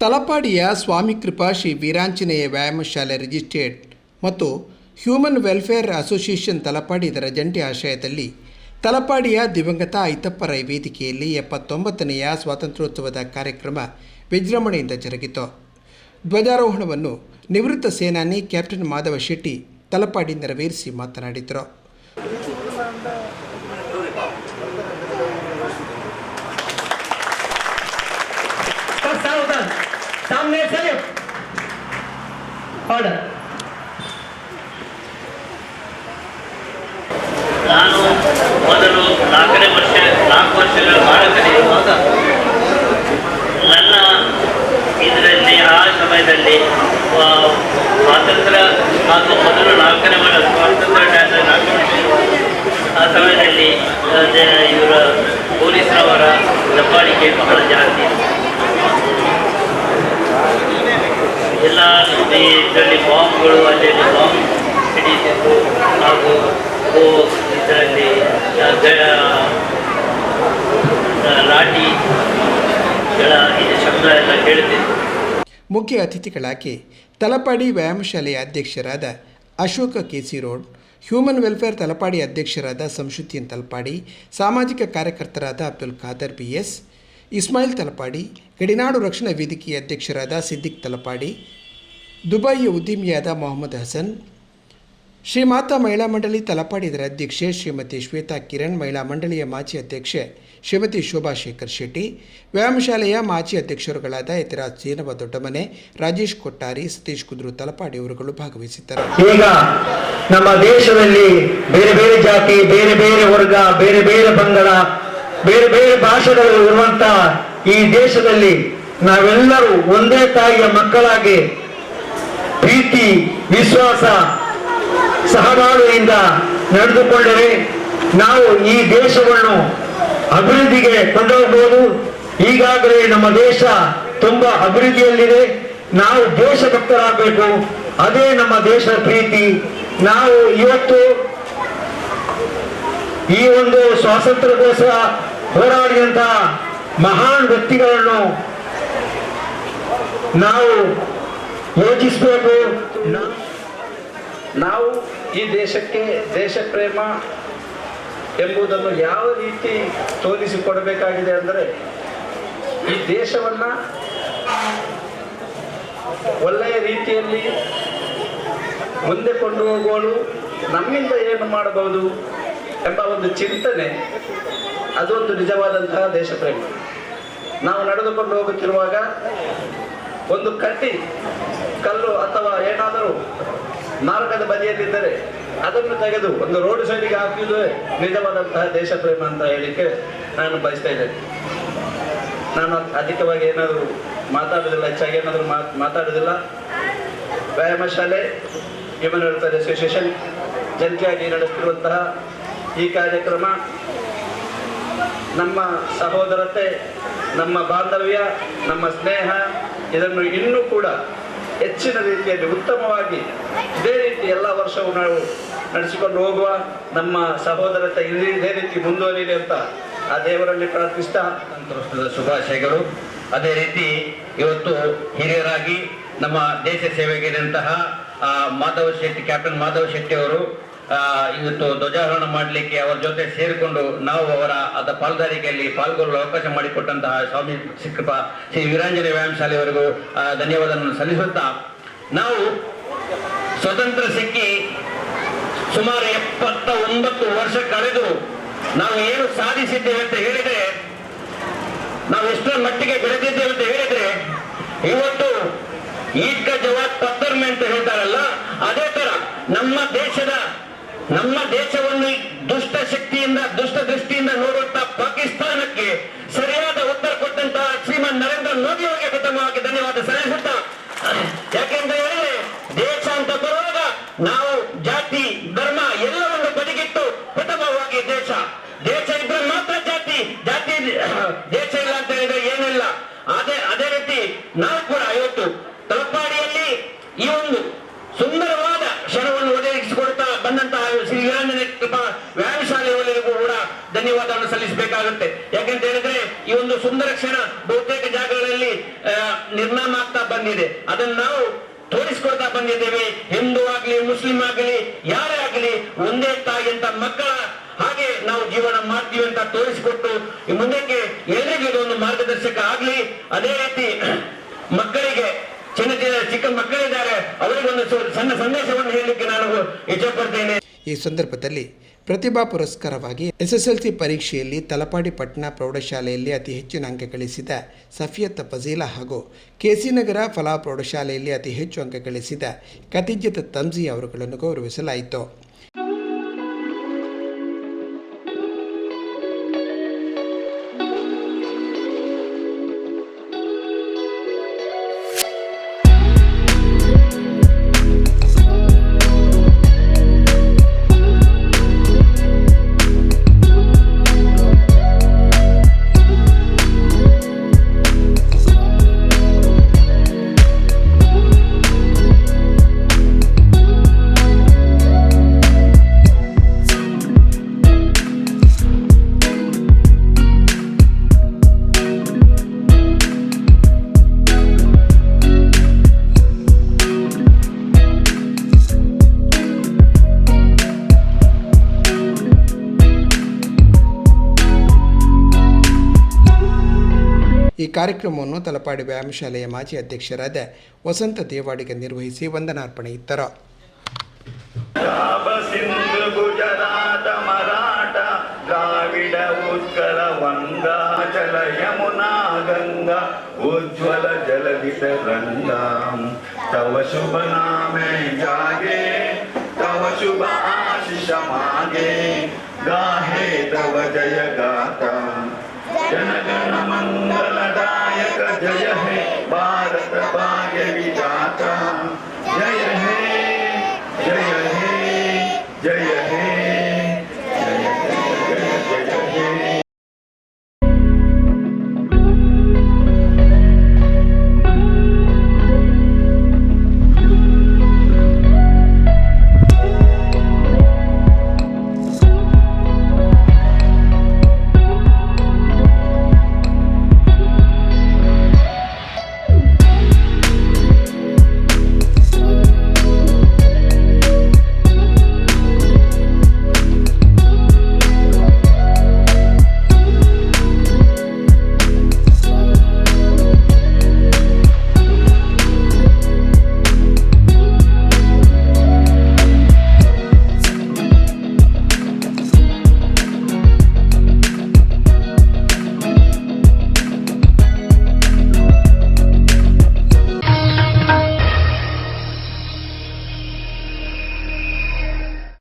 ತಲಪಾಡಿಯ ಸ್ವಾಮಿ ಕೃಪಾ ಶ್ರೀ ವೀರಾಂಜನೇಯ ವ್ಯಾಯಾಮ ಶಾಲೆ ರಿಜಿಸ್ಟ್ರೇಡ್ ಮತ್ತು ಹ್ಯೂಮನ್ ವೆಲ್ಫೇರ್ ಅಸೋಸಿಯೇಷನ್ ತಲಪಾಡಿ ಇದರ ಜಂಟಿ ಆಶ್ರಯದಲ್ಲಿ ತಲಪಾಡಿಯ ದಿವಂಗತ ಐತಪ್ಪ ರೈ ವೇದಿಕೆಯಲ್ಲಿ ಎಪ್ಪತ್ತೊಂಬತ್ತನೆಯ ಸ್ವಾತಂತ್ರ್ಯೋತ್ಸವದ ಕಾರ್ಯಕ್ರಮ ವಿಜೃಂಭಣೆಯಿಂದ ಜರುಗಿತು. ಧ್ವಜಾರೋಹಣವನ್ನು ನಿವೃತ್ತ ಸೇನಾನಿ ಕ್ಯಾಪ್ಟನ್ ಮಾಧವ ಶೆಟ್ಟಿ ತಲಪಾಡಿ ನೆರವೇರಿಸಿ ಮಾತನಾಡಿದರು. ಹಾಡ. ನಾನು ಮೊದಲು ನಾಲ್ಕನೇ ವರ್ಷ, ನಾಲ್ಕು ವರ್ಷಗಳ ಬಾಳ ಕಲಿಯುವಾಗ ನನ್ನ ಇದರಲ್ಲಿ, ಆ ಸಮಯದಲ್ಲಿ ಸ್ವಾತಂತ್ರ್ಯ ಹಾಗೂ ಮೊದಲು ನಾಲ್ಕನೇ ವರ್ಷ, ಸ್ವಾತಂತ್ರ್ಯ ನಾಲ್ಕು ಆ ಸಮಯದಲ್ಲಿ ಇವರ ಪೊಲೀಸರವರ ದಬ್ಬಾಳಿಕೆ ಬಹಳ ಜಾಸ್ತಿ. ಎಲ್ಲ ಇದರಲ್ಲಿ ಬಾಂಬ್ಗಳು, ಅಲ್ಲಿ ಬಾಂಬ್ ಹಿಡಿತಿತ್ತು ಹಾಗೂ ಓ ಇದರಲ್ಲಿ ಲಾಠಿಗಳ ಇದು ಶಬ್ದ ಎಲ್ಲ ಕೇಳುತ್ತಿತ್ತು ಮುಖ್ಯ ಅತಿಥಿಗಳಾಗಿ ತಲಪಾಡಿ ವ್ಯಾಯಾಮ ಶಾಲೆಯ ಅಧ್ಯಕ್ಷರಾದ Ashoka KC road, human welfare Talapady ಅಧ್ಯಕ್ಷರಾದ ಸಂಶುದ್ದೀನ್ ತಲಪಾಡಿ, ಸಾಮಾಜಿಕ ಕಾರ್ಯಕರ್ತರಾದ ಅಬ್ದುಲ್ ಖಾದರ್ ಬಿ ಎಸ್ ಇಸ್ಮಾಯಿಲ್ ತಲಪಾಡಿ, ಗಡಿನಾಡು ರಕ್ಷಣಾ ವೇದಿಕೆಯ ಅಧ್ಯಕ್ಷರಾದ ಸಿದ್ದಿಕ್ ತಲಪಾಡಿ, ದುಬೈಯ ಉದ್ಯಮಿಯಾದ ಮೊಹಮ್ಮದ್ ಹಸನ್ ಶ್ರೀ ಮಾತಾ ಮಹಿಳಾ ಮಂಡಳಿ ತಲಪಾಡಿ ಇದರ ಅಧ್ಯಕ್ಷೆ ಶ್ರೀಮತಿ ಶ್ವೇತಾ ಕಿರಣ್, ಮಹಿಳಾ ಮಂಡಳಿಯ ಮಾಜಿ ಅಧ್ಯಕ್ಷೆ ಶ್ರೀಮತಿ ಶೋಭಾ ಶೇಖರ್ ಶೆಟ್ಟಿ ವ್ಯಾಯಾಮಶಾಲೆಯ ಮಾಜಿ ಅಧ್ಯಕ್ಷರುಗಳಾದ ಯತಿರಾಜ್ ಸೇನವ ದೊಡ್ಡಮನೆ, ರಾಜೇಶ್ ಕೊಟ್ಟಾರಿ, ಸತೀಶ್ ಕುದ್ರು ತಲಪಾಡಿ ಅವರುಗಳು ಭಾಗವಹಿಸಿದ್ದರು. ಈಗ ನಮ್ಮ ದೇಶದಲ್ಲಿ ಬೇರೆ ಬೇರೆ ಜಾತಿ, ಬೇರೆ ಬೇರೆ ವರ್ಗ, ಬೇರೆ ಬೇರೆ ಪಂಗಡ ಬೇರೆ ಬೇರೆ ಭಾಷೆಗಳು ಇರುವಂತ ಈ ದೇಶದಲ್ಲಿ ನಾವೆಲ್ಲರೂ ಒಂದೇ ತಾಯಿಯ ಮಕ್ಕಳಾಗಿ ಪ್ರೀತಿ, ವಿಶ್ವಾಸ, ಸಹಬಾಳುವೆಯಿಂದ ನಡೆದುಕೊಂಡರೆ ನಾವು ಈ ದೇಶವನ್ನು ಅಭಿವೃದ್ಧಿಗೆ ಕೊಂಡೋಗಬಹುದು ಈಗಾಗಲೇ ನಮ್ಮ ದೇಶ ತುಂಬಾ ಅಭಿವೃದ್ಧಿಯಲ್ಲಿದೆ. ನಾವು ದೇಶಭಕ್ತರಾಗಬೇಕು. ಅದೇ ನಮ್ಮ ದೇಶ ಪ್ರೀತಿ. ನಾವು ಇವತ್ತು ಈ ಒಂದು ಸ್ವಾತಂತ್ರ್ಯಕ್ಕೋಸ್ಕರ ಹೋರಾಡಿದಂತಹ ಮಹಾನ್ ವ್ಯಕ್ತಿಗಳನ್ನು ನಾವು ಯೋಚಿಸಬೇಕು. ನಾವು ಈ ದೇಶಕ್ಕೆ ದೇಶ ಪ್ರೇಮ ಎಂಬುದನ್ನು ಯಾವ ರೀತಿ ತೋರಿಸಿಕೊಡಬೇಕಾಗಿದೆ ಅಂದರೆ ಈ ದೇಶವನ್ನ ಒಳ್ಳೆಯ ರೀತಿಯಲ್ಲಿ ಮುಂದೆ ಕೊಂಡು ಹೋಗುವಳು ನಮ್ಮಿಂದ ಏನು ಮಾಡಬಹುದು ಎಂಬ ಒಂದು ಚಿಂತನೆ ಅದೊಂದು ನಿಜವಾದಂತಹ ದೇಶಪ್ರೇಮ ನಾವು ನಡೆದುಕೊಂಡು ಹೋಗುತ್ತಿರುವಾಗ ಒಂದು ಕಟ್ಟಿ, ಕಲ್ಲು ಅಥವಾ ಏನಾದರೂ ಮಾರ್ಗದ ಬದಿಯಲ್ಲಿದ್ದರೆ ಅದನ್ನು ತೆಗೆದು ಒಂದು ರೋಡ್ ಸೈಡಿಗೆ ಹಾಕಿದ್ದು ನಿಜವಾದಂತಹ ದೇಶ ಪ್ರೇಮ ಅಂತ ಹೇಳಿಕ್ಕೆ ನಾನು ಬಯಸ್ತಾ ಇದ್ದೇನೆ. ನಾನು ಅಧಿಕವಾಗಿ ಏನಾದರೂ ಮಾತಾಡುವುದಿಲ್ಲ, ಹೆಚ್ಚಾಗಿ ಏನಾದರೂ ಮಾತ್ ಮಾತಾಡೋದಿಲ್ಲ ವ್ಯಾಯಾಮ ಶಾಲೆ ಹ್ಯೂಮನ್ ವೆಲ್ಫೇರ್ ಅಸೋಸಿಯೇಷನ್ ಜಂಟಿಯಾಗಿ ನಡೆಸ್ತಿರುವಂತಹ ಈ ಕಾರ್ಯಕ್ರಮ ನಮ್ಮ ಸಹೋದರತೆ ನಮ್ಮ ಬಾಂಧವ್ಯ ನಮ್ಮ ಸ್ನೇಹ ಇದನ್ನು ಇನ್ನೂ ಕೂಡ ಹೆಚ್ಚಿನ ರೀತಿಯಲ್ಲಿ ಉತ್ತಮವಾಗಿ ಇದೇ ರೀತಿ ಎಲ್ಲ ವರ್ಷವೂ ನಾವು ನಡೆಸಿಕೊಂಡು ಹೋಗುವ ನಮ್ಮ ಸಹೋದರತೆ ಇದೇ ರೀತಿ ಮುಂದುವರಿಯಲಿ ಅಂತ ಆ ದೇವರಲ್ಲಿ ಪ್ರಾರ್ಥಿಸ್ತಾ ಸಂತೋಷದ ಶುಭಾಶಯಗಳು. ಅದೇ ರೀತಿ ಇವತ್ತು ಹಿರಿಯರಾಗಿ ನಮ್ಮ ದೇಶ ಸೇವೆಗೆ ಇರುವಂತಹ ಆ, ಮಾಧವ ಶೆಟ್ಟಿ ಕ್ಯಾಪ್ಟನ್ ಮಾಧವ ಶೆಟ್ಟಿ ಅವರು ಇವತ್ತು ಧ್ವಜಾರೋಹಣ ಮಾಡಲಿಕ್ಕೆ ಅವರ ಜೊತೆ ಸೇರಿಕೊಂಡು ನಾವು ಅವರ ಅದ ಪಾಲ್ದಾರಿಕೆಯಲ್ಲಿ ಪಾಲ್ಗೊಳ್ಳಲು ಅವಕಾಶ ಮಾಡಿಕೊಟ್ಟಂತಹ ಸ್ವಾಮಿ ಸಿಕ್ಕಪ್ಪ ಶ್ರೀ ವೀರಾಂಜನೇಯ ವ್ಯಾಯಾಮ ಶಾಲೆಯವರೆಗೂ ಧನ್ಯವಾದವನ್ನು ಸಲ್ಲಿಸುತ್ತಾ ನಾವು ಸ್ವತಂತ್ರ ಸಿಕ್ಕಿ ಸುಮಾರು ಎಪ್ಪತ್ತ ಒಂಬತ್ತು ವರ್ಷ ಕಳೆದು ನಾವು ಏನು ಸಾಧಿಸಿದ್ದೇವೆ ಅಂತ ಹೇಳಿದ್ರೆ, ನಾವು ಎಷ್ಟರ ಮಟ್ಟಿಗೆ ಬೆಳೆದಿದ್ದೇವೆ ಅಂತ ಹೇಳಿದ್ರೆ, ಇವತ್ತು ಈಗ ಜವಾಬ್ ಪತ್ತರ್ಮೆ ಅಂತ ಹೇಳ್ತಾರಲ್ಲ, ಅದೇ ತರ ನಮ್ಮ ದೇಶದ ನಮ್ಮ ದೇಶವನ್ನು ದುಷ್ಟ ಶಕ್ತಿಯಿಂದ, ದುಷ್ಟ ದೃಷ್ಟಿಯಿಂದ ನೋಡುವಂತ ಪಾಕಿಸ್ತಾನಕ್ಕೆ ಸರಿಯಾದ ಉತ್ತರ ಕೊಟ್ಟಂತಹ ಶ್ರೀಮಾನ್ ನರೇಂದ್ರ ಮೋದಿ ಅವರಿಗೆ ಪ್ರಥಮವಾಗಿ ಧನ್ಯವಾದ ಸಲ್ಲಿಸುತ್ತಾ ಯಾಕೆಂತ ಹೇಳಿದ್ರೆ ದೇಶ ಅಂತ ಬರುವಾಗ ನಾವು ಜಾತಿ ಧರ್ಮ ಎಲ್ಲವನ್ನು ಬದಿಗಿಟ್ಟು ಪ್ರಥಮವಾಗಿ ದೇಶ ದೇಶ ಇದ್ರೆ ಮಾತ್ರ ಜಾತಿ ಜಾತಿ ದೇಶ ಇಲ್ಲ ಅಂತ ಹೇಳಿದ್ರೆ ಏನಿಲ್ಲ ಅದೇ ಅದೇ ರೀತಿ ನಾವು ಕೂಡ ಇವತ್ತು ತಲಪಾಡಿಯಲ್ಲಿ ಈ ಒಂದು ಸುಂದರವಾದ ಕ್ಷಣವನ್ನು ಒದಗಿಸಿಕೊಡ್ತಾ ಬಂದಂತಹ ಶ್ರೀ ವೀರಾಂಜನೇಯ ಕೃಪಾ ವ್ಯಾಯಾಮ ಶಾಲೆಯವರಿಗೂ ಕೂಡ ಧನ್ಯವಾದವನ್ನು ಸಲ್ಲಿಸಬೇಕಾಗುತ್ತೆ ಯಾಕಂತ ಹೇಳಿದ್ರೆ ಈ ಒಂದು ಸುಂದರ ಕ್ಷಣ ಬಹುತೇಕ ಜಾಗಗಳಲ್ಲಿ ಆ, ನಿರ್ನಾಮ ಬಂದಿದೆ. ಅದನ್ನು ನಾವು ತೋರಿಸ್ಕೊಳ್ತಾ ಬಂದಿದ್ದೇವೆ. ಹಿಂದೂ ಆಗ್ಲಿ, ಮುಸ್ಲಿಂ ಆಗಲಿ, ಯಾರೇ ಆಗಲಿ, ಒಂದೇ ತಾಯಿಯಂತ ಮಕ್ಕಳ ಹಾಗೆ ನಾವು ಜೀವನ ಮಾಡ್ತೀವಿ ಅಂತ ತೋರಿಸಿಕೊಟ್ಟು ಮುಂದಕ್ಕೆ ಎಲ್ಲರಿಗೂ ಇದೊಂದು ಮಾರ್ಗದರ್ಶಕ ಆಗ್ಲಿ. ಅದೇ ರೀತಿ ಮಕ್ಕಳಿಗೆ, ಚಿನ್ನ ಚಿನ್ನ ಚಿಕ್ಕ ಮಕ್ಕಳಿದ್ದಾರೆ, ಅವರಿಗೊಂದು ಸಣ್ಣ ಸಂದೇಶವನ್ನು ಹೇಳಲಿಕ್ಕೆ ನಾನು ಇಚ್ಛಪಡ್ತೇನೆ ಈ ಸಂದರ್ಭದಲ್ಲಿ ಪ್ರತಿಭಾ ಪುರಸ್ಕಾರವಾಗಿ ಎಸ್ಎಸ್ಎಲ್ಸಿ ಪರೀಕ್ಷೆಯಲ್ಲಿ ತಲಪಾಡಿ ಪಟ್ಟಣ ಪ್ರೌಢಶಾಲೆಯಲ್ಲಿ ಅತಿ ಹೆಚ್ಚಿನ ಅಂಕ ಗಳಿಸಿದ ಸಫಿಯತ್ ಫಜೀಲಾ ಹಾಗೂ ಕೆಸಿನಗರ ಫಲಾ ಪ್ರೌಢಶಾಲೆಯಲ್ಲಿ ಅತಿ ಹೆಚ್ಚು ಅಂಕ ಗಳಿಸಿದ ಕತಿಜ್ಜತ್ ತಂಜಿ ಅವರುಗಳನ್ನು ಗೌರವಿಸಲಾಯಿತು. ಕಾರ್ಯಕ್ರಮವನ್ನು ತಲಪಾಡಿ ವ್ಯಾಯಾಮ ಶಾಲೆಯ ಮಾಜಿ ಅಧ್ಯಕ್ಷರಾದ ವಸಂತ ದೇವಾಡಿಗೆ ನಿರ್ವಹಿಸಿ ವಂದನಾರ್ಪಣೆ ಇತ್ತರು. ಲಾಭ ಸಿಂಧು ಗುಜರಾಟ ಮರಾಠ ದ್ರಾವಿಡ ಉತ್ಕಲ ವಂಗಾಚಲ ಯಮುನಾ ಗಂಗಾ ಉಜ್ವಲ ಜಲಧಿತ ರಂಗಾ. ತವ ಜಯ ನಾಮೆ जनगणमङ्गलदायक जय हे भारत भाग विजाता